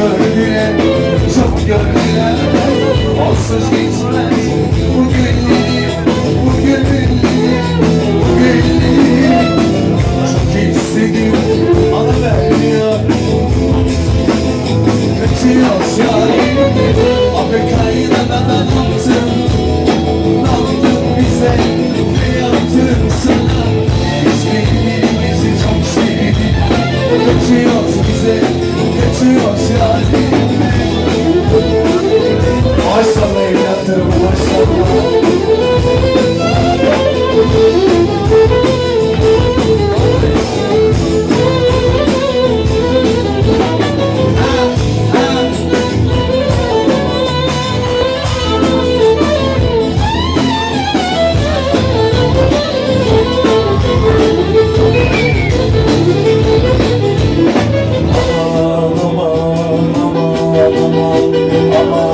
gördüler Çok gördüler Olsuz geçmez Kaçıyor bize, kaçıyor şahin Maşallah evlatlarım maşallah. Oh.